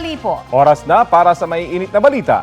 tanghali po. Oras na para sa maiinit na balita.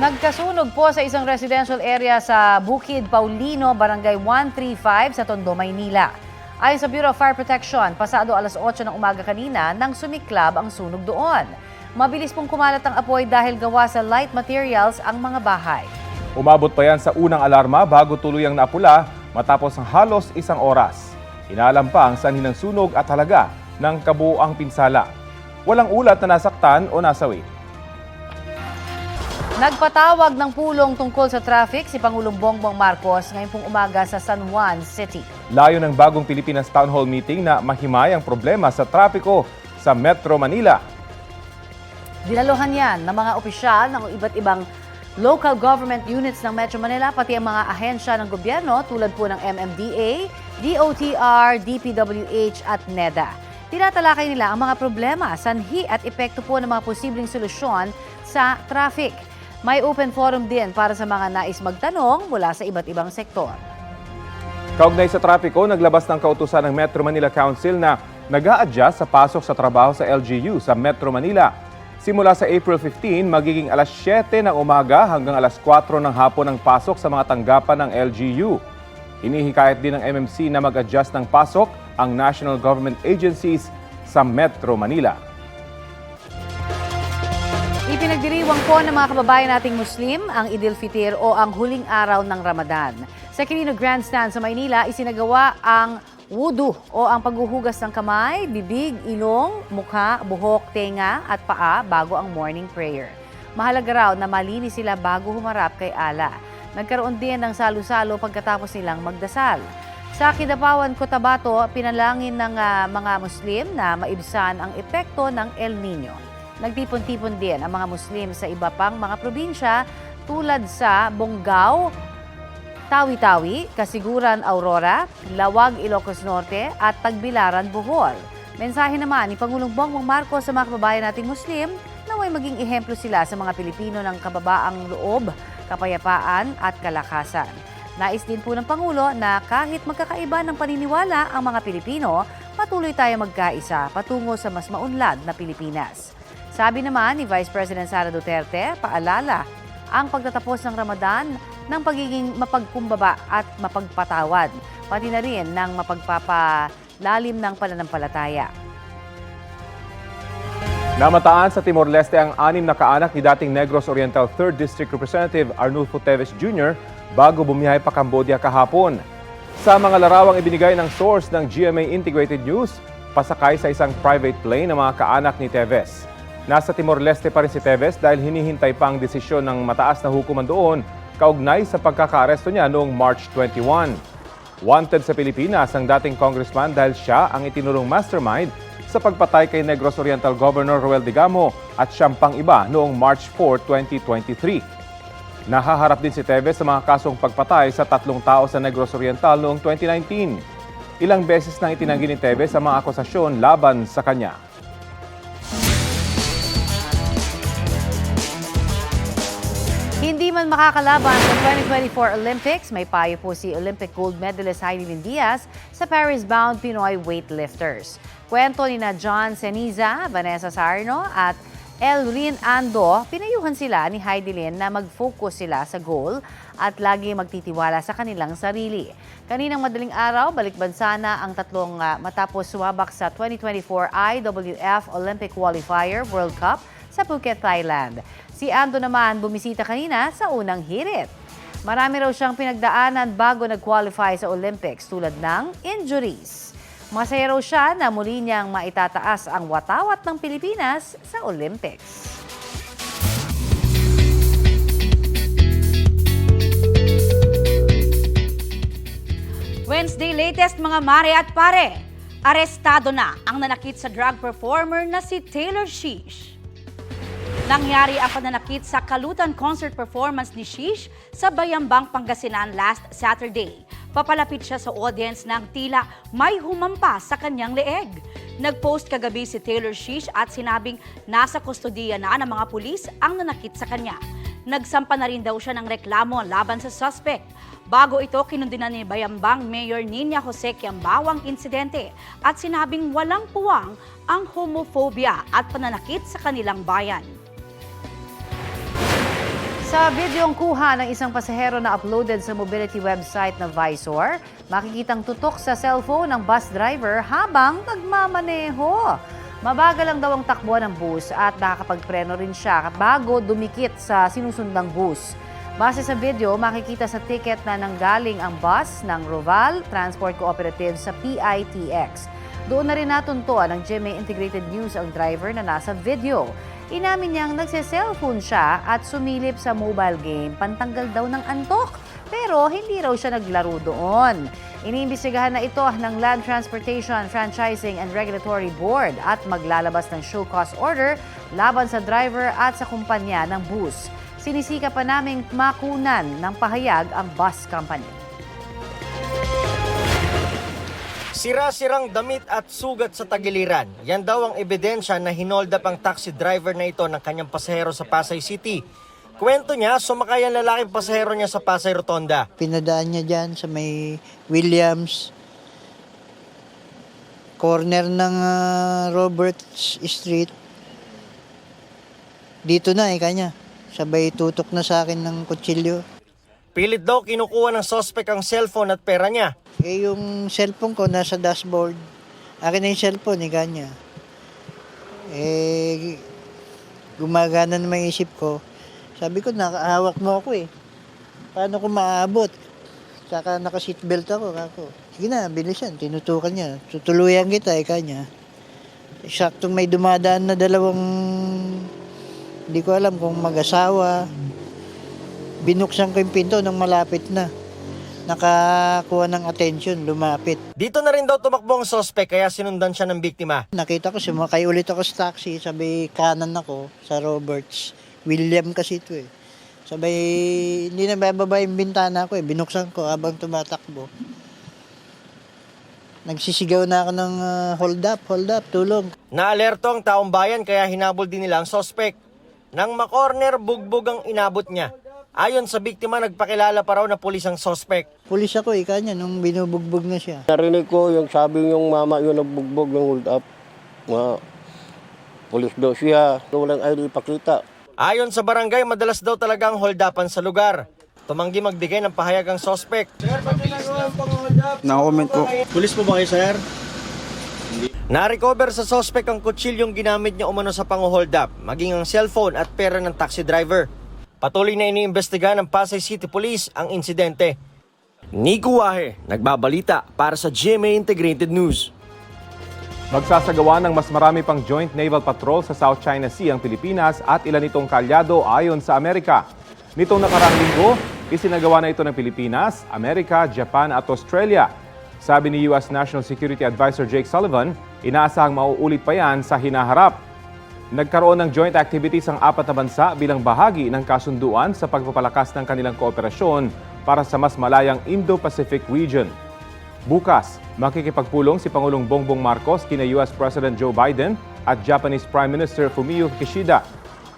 Nagkasunog po sa isang residential area sa Bukid Paulino, Barangay 135 sa Tondo, Maynila. Ayon sa Bureau of Fire Protection, pasado alas 8 ng umaga kanina nang sumiklab ang sunog doon. Mabilis pong kumalat ang apoy dahil gawa sa light materials ang mga bahay. Umabot pa yan sa unang alarma bago tuluyang napula matapos ng halos isang oras. Inalam pa ang sanhi ng sunog at halaga ng kabuoang pinsala. Walang ulat na nasaktan o nasawi. Nagpatawag ng pulong tungkol sa traffic si Pangulong Bongbong Marcos ngayong pong umaga sa San Juan City. Layo ng bagong Pilipinas Town Hall meeting na mahimay ang problema sa trapiko sa Metro Manila. Dinaluhan yan ng mga opisyal ng iba't ibang local government units ng Metro Manila, pati ang mga ahensya ng gobyerno tulad po ng MMDA, DOTR, DPWH at NEDA. Tinatalakay nila ang mga problema, sanhi at epekto po ng mga posibleng solusyon sa traffic. May open forum din para sa mga nais magtanong mula sa iba't ibang sektor. Kaugnay sa trapiko, naglabas ng kautusan ng Metro Manila Council na nag adjust sa pasok sa trabaho sa LGU sa Metro Manila. Simula sa April 15, magiging alas 7 ng umaga hanggang alas 4 ng hapon ang pasok sa mga tanggapan ng LGU. Hinihikayat din ng MMC na mag-adjust ng pasok ang national government agencies sa Metro Manila. Ipinagdiriwang po ng mga kababayan nating Muslim ang Idil Fitir o ang huling araw ng Ramadan. Sa Quirino Grandstand sa Maynila, isinagawa ang wudu o ang paghuhugas ng kamay, bibig, ilong, mukha, buhok, tenga at paa bago ang morning prayer. Mahalaga raw na malinis sila bago humarap kay Allah. Nagkaroon din ng salo-salo pagkatapos nilang magdasal. Sa Kidapawan, Cotabato, pinalangin ng ah, mga Muslim na maibsan ang epekto ng El Nino. Nagtipon-tipon din ang mga Muslim sa iba pang mga probinsya tulad sa Bonggao, Tawi-Tawi, Kasiguran, Aurora, Lawag, Ilocos Norte at Tagbilaran, Bohol. Mensahe naman ni Pangulong Bongbong Marcos sa mga kababayan nating Muslim na may maging ehemplo sila sa mga Pilipino ng kababaang loob, kapayapaan at kalakasan. Nais din po ng Pangulo na kahit magkakaiba ng paniniwala ang mga Pilipino, patuloy tayo magkaisa patungo sa mas maunlad na Pilipinas. Sabi naman ni Vice President Sara Duterte, paalala ang pagtatapos ng Ramadan ng pagiging mapagkumbaba at mapagpatawad, pati na rin ng mapagpapalalim ng pananampalataya. Namataan sa Timor-Leste ang anim na kaanak ni dating Negros Oriental 3rd District Representative Arnulfo Teves Jr. bago bumiyahe pa Cambodia kahapon. Sa mga larawang ibinigay ng source ng GMA Integrated News, pasakay sa isang private plane ng mga kaanak ni Teves. Nasa Timor-Leste pa rin si Teves dahil hinihintay pa ang desisyon ng mataas na hukuman doon kaugnay sa pagkakaaresto niya noong March 21. Wanted sa Pilipinas ang dating congressman dahil siya ang itinulong mastermind sa pagpatay kay Negros Oriental Governor Roel Digamo at siyang pang iba noong March 4, 2023. Nahaharap din si Teves sa mga kasong pagpatay sa tatlong tao sa Negros Oriental noong 2019. Ilang beses nang itinanggi ni Teves ang mga akusasyon laban sa kanya. Hindi man makakalaban sa 2024 Olympics, may payo po si Olympic gold medalist Heidelin Diaz sa Paris-bound Pinoy weightlifters. Kwento ni na John Ceniza, Vanessa Sarno at Elrin Ando, pinayuhan sila ni Heidelin na mag-focus sila sa goal at lagi magtitiwala sa kanilang sarili. Kaninang madaling araw, balik bansa na ang tatlong ah, matapos sumabak sa 2024 IWF Olympic Qualifier World Cup sa Phuket, Thailand. Si Ando naman bumisita kanina sa unang hirit. Marami raw siyang pinagdaanan bago nag-qualify sa Olympics tulad ng injuries. Masaya raw siya na muli niyang maitataas ang watawat ng Pilipinas sa Olympics. Wednesday latest mga mare at pare. Arestado na ang nanakit sa drug performer na si Taylor Sheesh. Nangyari ang pananakit sa Kalutan concert performance ni Sheesh sa Bayambang, Pangasinan last Saturday. Papalapit siya sa audience ng tila may humampas sa kanyang leeg. Nag-post kagabi si Taylor Shish at sinabing nasa kustodiya na ng mga pulis ang nanakit sa kanya. Nagsampa na rin daw siya ng reklamo laban sa suspect. Bago ito, kinundinan ni Bayambang Mayor Nina Jose Kiambao ang insidente at sinabing walang puwang ang homophobia at pananakit sa kanilang bayan. Sa videong kuha ng isang pasahero na uploaded sa mobility website na Visor, makikitang tutok sa cellphone ng bus driver habang nagmamaneho. Mabagal lang daw ang takbo ng bus at nakakapagpreno rin siya bago dumikit sa sinusundang bus. Base sa video, makikita sa ticket na nanggaling ang bus ng Roval Transport Cooperative sa PITX. Doon na rin natuntuan ng GMA Integrated News ang driver na nasa video. Inamin niyang nagse-cellphone siya at sumilip sa mobile game pantanggal daw ng antok. Pero hindi raw siya naglaro doon. Iniimbestigahan na ito ng Land Transportation, Franchising and Regulatory Board at maglalabas ng show cause order laban sa driver at sa kumpanya ng bus. Sinisika pa naming makunan ng pahayag ang bus company. Sira-sirang damit at sugat sa tagiliran. Yan daw ang ebidensya na hinold up ang taxi driver na ito ng kanyang pasahero sa Pasay City. Kwento niya, sumakay ang lalaking pasahero niya sa Pasay Rotonda. Pinadaan niya dyan sa may Williams, corner ng ah, Roberts Street. Dito na eh, kanya. Sabay tutok na sa akin ng kutsilyo. Pilit daw kinukuha ng suspect ang cellphone at pera niya. Eh, yung cellphone ko nasa dashboard. Akin na yung cellphone, eh, kanya. Eh, gumagana naman yung isip ko. Sabi ko, nakahawak mo ako eh. Paano ko maaabot? Saka naka-seatbelt ako. Kako. Sige na, bilisan. Tinutukan niya. Tutuluyan kita, eh, kanya. Saktong may dumadaan na dalawang, hindi ko alam kung mag-asawa. Binuksan ko yung pinto nang malapit na. Nakakuha ng attention, lumapit. Dito na rin daw tumakbo ang suspect kaya sinundan siya ng biktima. Nakita ko, sumakay ulit ako sa taxi, sabi kanan ako sa Roberts. William kasi ito eh. Sabay, hindi na bababa yung bintana ko eh. Binuksan ko habang tumatakbo. Nagsisigaw na ako ng ah, hold up, hold up, tulong. Naalerto ang taong bayan kaya hinabol din nila ang suspect. Nang makorner, bugbog ang inabot niya. Ayon sa biktima, nagpakilala pa raw na pulis ang suspect. Pulis ako eh, kanya, nung binubugbog na siya. Narinig ko yung sabi yung mama yun nagbugbog ng hold up. Mga pulis daw siya. Walang ID ipakita. Ayon sa barangay, madalas daw talaga ang holdapan sa lugar. Tumanggi magbigay ng pahayag ang suspect. Nakakomment po. Pulis po ba kayo, sir? Na-recover sa suspect ang kutsilyong ginamit niya umano sa pang-hold up, maging ang cellphone at pera ng taxi driver. Patuloy na iniimbestigahan ng Pasay City Police ang insidente. Nico Wahe, nagbabalita para sa GMA Integrated News. Magsasagawa ng mas marami pang joint naval patrol sa South China Sea ang Pilipinas at ilan itong kalyado ayon sa Amerika. Nitong nakaraang linggo, isinagawa na ito ng Pilipinas, Amerika, Japan at Australia. Sabi ni U.S. National Security Advisor Jake Sullivan, inaasahang mauulit pa yan sa hinaharap. Nagkaroon ng joint activities ang apat na bansa bilang bahagi ng kasunduan sa pagpapalakas ng kanilang kooperasyon para sa mas malayang Indo-Pacific region. Bukas, makikipagpulong si Pangulong Bongbong Marcos kina US President Joe Biden at Japanese Prime Minister Fumio Kishida.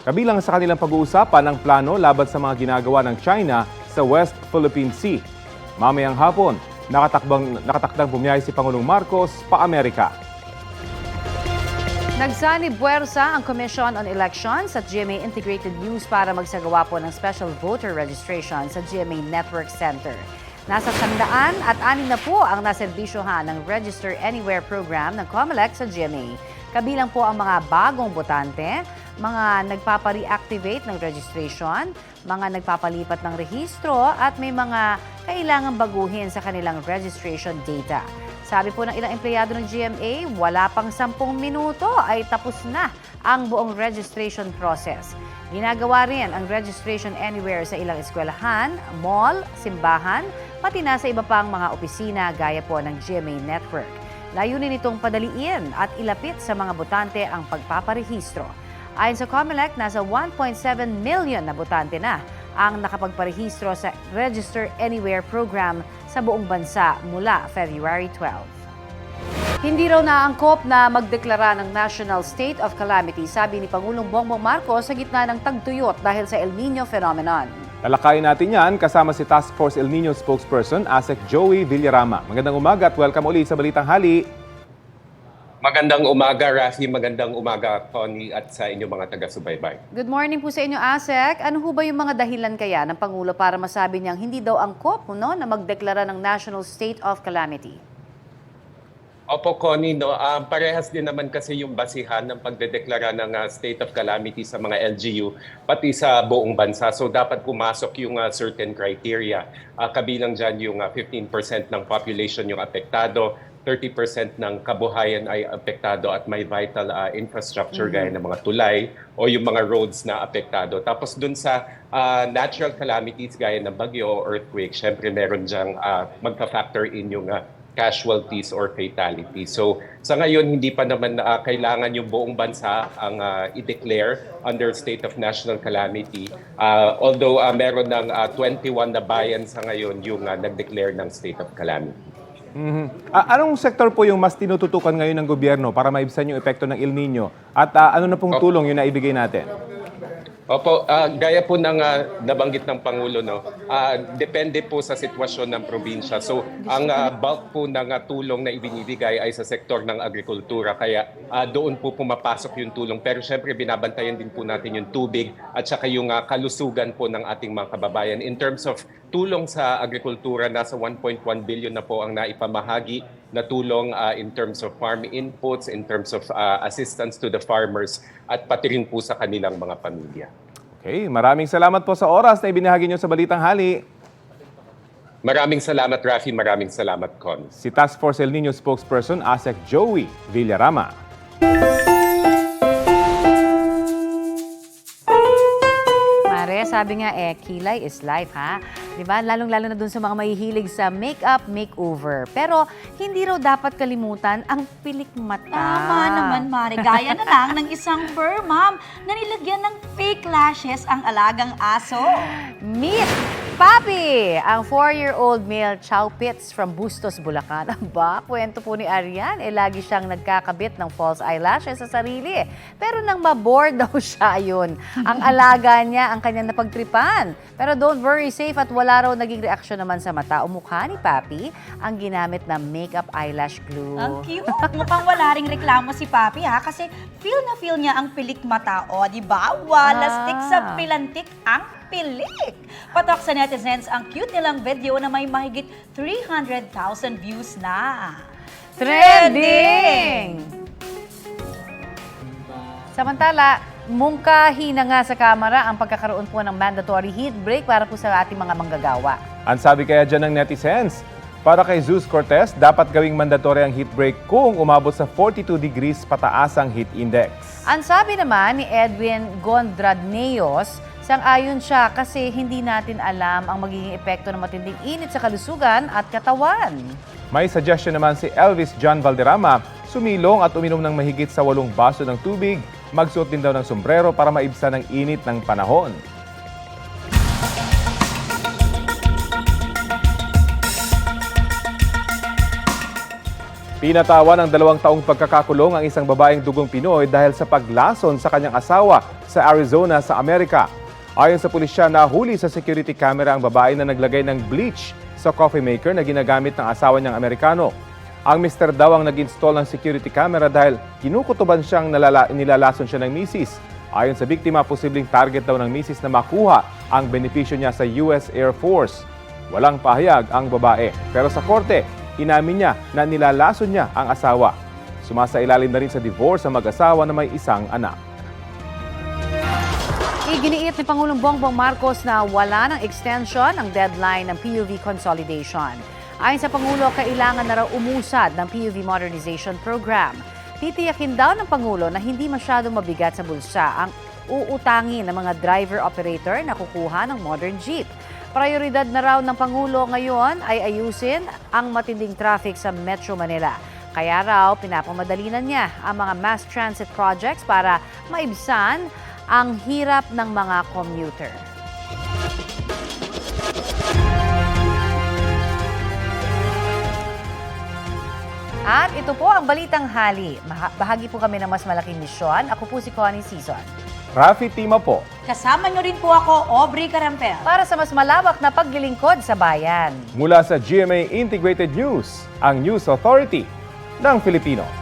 Kabilang sa kanilang pag-uusapan ang plano laban sa mga ginagawa ng China sa West Philippine Sea. Mamayang hapon, nakatakbang, nakatakdang bumiyahe si Pangulong Marcos pa Amerika. Nagsanib puwersa ang Commission on Elections at GMA Integrated News para magsagawa po ng special voter registration sa GMA Network Center. Nasa sandaan at anim na po ang naserbisyohan ng Register Anywhere program ng COMELEC sa GMA. Kabilang po ang mga bagong botante, mga nagpapa-reactivate ng registration, mga nagpapalipat ng rehistro at may mga kailangang baguhin sa kanilang registration data. Sabi po ng ilang empleyado ng GMA, wala pang 10 minuto ay tapos na ang buong registration process. Ginagawa rin ang registration anywhere sa ilang eskwelahan, mall, simbahan, pati na sa iba pang mga opisina gaya po ng GMA Network. Layunin itong padaliin at ilapit sa mga botante ang pagpaparehistro. Ayon sa COMELEC, nasa 1.7 million na botante na ang nakapagparehistro sa Register Anywhere program sa buong bansa mula February 12. Hindi raw naangkop na magdeklara ng National State of Calamity, sabi ni Pangulong Bongbong Marcos sa gitna ng tagtuyot dahil sa El Nino phenomenon. Talakayin natin yan kasama si Task Force El Nino spokesperson ASEC Joey Villarama. Magandang umaga at welcome ulit sa Balitang Hali. Magandang umaga, Rafi. Magandang umaga, Connie, at sa inyong mga taga-subaybay. Good morning po sa inyo, ASEC. Ano ho ba yung mga dahilan kaya ng Pangulo para masabi niyang hindi daw angkop no, na magdeklara ng National State of Calamity? Opo, Connie, no, ah, parehas din naman kasi yung basihan ng pagdedeklara ng ah, state of calamity sa mga LGU, pati sa buong bansa. So dapat pumasok yung ah, certain criteria. Ah, kabilang dyan yung ah, 15% ng population yung apektado, 30% ng kabuhayan ay apektado at may vital ah, infrastructure gaya ng mga tulay o yung mga roads na apektado. Tapos dun sa ah, natural calamities gaya ng bagyo o earthquake, syempre meron dyang ah, magka-factor in yung ah, casualties or fatalities. So sa ngayon, hindi pa naman ah, kailangan yung buong bansa ang ah, i-declare under state of national calamity. Ah, although ah, meron ng ah, 21 na bayan sa ngayon yung ah, nag-declare ng state of calamity. Mhm. Ah, anong sektor po yung mas tinututukan ngayon ng gobyerno para maibsan yung epekto ng El Nino? At ah, ano na pong tulong yung naibigay natin? Opo, ah, gaya po ng ah, nabanggit ng Pangulo, no, ah, depende po sa sitwasyon ng probinsya. So, ang ah, bulk po ng ah, tulong na ibinibigay ay sa sektor ng agrikultura. Kaya ah, doon po pumapasok yung tulong. Pero syempre, binabantayan din po natin yung tubig at saka yung ah, kalusugan po ng ating mga kababayan. In terms of tulong sa agrikultura, nasa 1.1 billion na po ang naipamahagi na tulong ah, in terms of farm inputs, in terms of ah, assistance to the farmers at pati rin po sa kanilang mga pamilya. Okay, maraming salamat po sa oras na ibinahagi nyo sa Balitang Hali. Maraming salamat, Rafi. Maraming salamat, Con. Si Task Force El Nino spokesperson ASEC Joey Villarama. Sabi nga eh, kilay is life ha. 'Di ba? Lalong-lalo na dun sa mga mahihilig sa makeup, makeover. Pero hindi raw dapat kalimutan ang pilik mata. Tama naman, Mari. Gaya na lang ng isang fur mom na nilagyan ng fake lashes ang alagang aso. Meet Papi, ang 4-year-old male Chow Pits from Bustos, Bulacan. Aba, kwento po ni Arian, eh lagi siyang nagkakabit ng false eyelashes sa sarili. Pero nang maboard daw siya yun, ang alaga niya ang kanyang napagtripan. Pero don't worry, safe at wala raw naging reaksyon naman sa mata o mukha ni Papi ang ginamit na makeup eyelash glue. Ang cute. Mukhang wala ring reklamo si Papi ha kasi feel na feel niya ang pilik mata. O, di ba? Walastik Ah. sa pilantik ang pilik. Patok sa netizens ang cute nilang video na may mahigit 300,000 views na. Trending! Samantala, mungkahi na nga sa Kamara ang pagkakaroon po ng mandatory heat break para po sa ating mga manggagawa. Ang sabi kaya dyan ng netizens, para kay Zeus Cortez, dapat gawing mandatory ang heat break kung umabot sa 42 degrees pataas ang heat index. Ang sabi naman ni Edwin Gondradneos, sang-ayon siya kasi hindi natin alam ang magiging epekto ng matinding init sa kalusugan at katawan. May suggestion naman si Elvis John Valderrama, sumilong at uminom ng mahigit sa walong baso ng tubig, magsuot din daw ng sombrero para maibsan ang init ng panahon. Pinatawan ng dalawang taong pagkakakulong ang isang babaeng dugong Pinoy dahil sa paglason sa kanyang asawa sa Arizona sa Amerika. Ayon sa pulisya, nahuli sa security camera ang babae na naglagay ng bleach sa coffee maker na ginagamit ng asawa niyang Amerikano. Ang mister daw ang nag-install ng security camera dahil kinukutuban siyang nalala, nilalason siya ng misis. Ayon sa biktima, posibleng target daw ng misis na makuha ang benepisyo niya sa US Air Force. Walang pahayag ang babae. Pero sa korte, inamin niya na nilalason niya ang asawa. Sumasailalim na rin sa divorce ang mag-asawa na may isang anak. Iginiit ni Pangulong Bongbong Marcos na wala ng extension ang deadline ng PUV consolidation. Ayon sa Pangulo, kailangan na raw umusad ng PUV modernization program. Titiyakin daw ng Pangulo na hindi masyadong mabigat sa bulsa ang uutangin ng mga driver-operator na kukuha ng modern jeep. Prioridad na raw ng Pangulo ngayon ay ayusin ang matinding traffic sa Metro Manila. Kaya raw, pinapamadalinan niya ang mga mass transit projects para maibsan ang hirap ng mga commuter. At ito po ang Balitang Hali. Bahagi po kami ng mas malaking misyon. Ako po si Connie Season. Rafi Tima po. Kasama nyo rin po ako, Aubrey Carampel. Para sa mas malawak na paglilingkod sa bayan. Mula sa GMA Integrated News, ang News Authority ng Filipino.